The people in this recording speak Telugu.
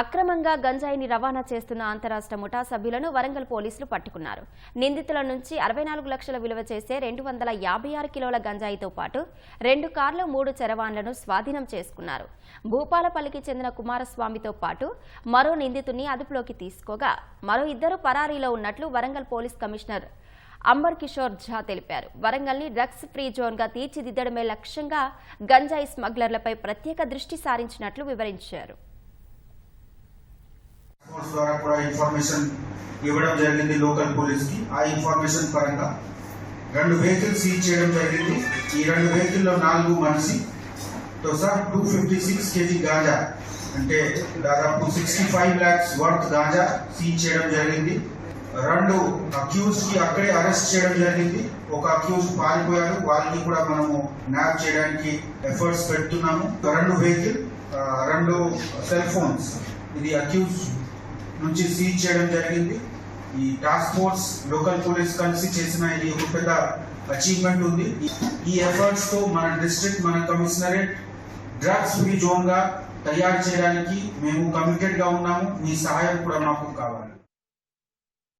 అక్రమంగా గంజాయిని రవాణా చేస్తున్న అంతరాష్ట్ర ముఠా సభ్యులను వరంగల్ పోలీసులు పట్టుకున్నారు. నిందితుల నుంచి అరవై నాలుగు లక్షల విలువ చేసే రెండు వందల యాభై ఆరు కిలోల గంజాయితో పాటు రెండు కార్లు మూడు చరవాన్లను స్వాధీనం చేసుకున్నారు. భూపాలపల్లికి చెందిన కుమారస్వామితో పాటు మరో నిందితుడిని అదుపులోకి తీసుకోగా మరో ఇద్దరు పరారీలో ఉన్నట్లు వరంగల్ పోలీస్ కమిషనర్ అంబర్ కిషోర్ ఝా తెలిపారు. వరంగల్ని డ్రగ్స్ ఫ్రీ జోన్గా తీర్చిదిద్దడమే లక్ష్యంగా గంజాయి స్మగ్లర్లపై ప్రత్యేక దృష్టి సారించినట్లు వివరించారు. ఫోర్స్ ద్వారా కూడా ఇన్ఫర్మేషన్ ఇవ్వడం జరిగింది లోకల్ పోలీస్కి ఆ ఇన్ఫర్మేషన్ పరంగా రెండు వెహికల్ సీజ్ చేయడం జరిగింది. ఈ రెండు వెహికల్లో నాలుగు మనిషి. తో sir two fifty six KG ganja. అంటే దాదాపు sixty five lakhs worth ganja seize చేయడం జరిగింది. రెండు అక్యూజ్కి అక్కడే అరెస్ట్ చేయడం జరిగింది. ఒక అక్యూజ్ పారిపోయారు వాళ్ళని కూడా మనము న్యాప్ చేయడానికి ఎఫర్ట్స్ పెడుతున్నాము. రెండు వెహికల్ రెండు సెల్ ఫోన్స్ ఇది అక్యూజ్ నుంచి సీజ్ చేయడం జరిగింది. ఈ టాస్క్ ఫోర్స్ లోకల్ పోలీస్ కలిసి చేసిన ఇది ఒక పెద్ద అచీవ్మెంట్ ఉంది. ఈ ఎఫర్ట్స్తో మన డిస్ట్రిక్ట్ మన కమిషనరేట్ డ్రగ్స్ ఫ్రీ జోన్గా తయారు చేయడానికి మేము కమిటెడ్గా ఉన్నాము. మీ సహాయం కూడా మాకు కావాలి.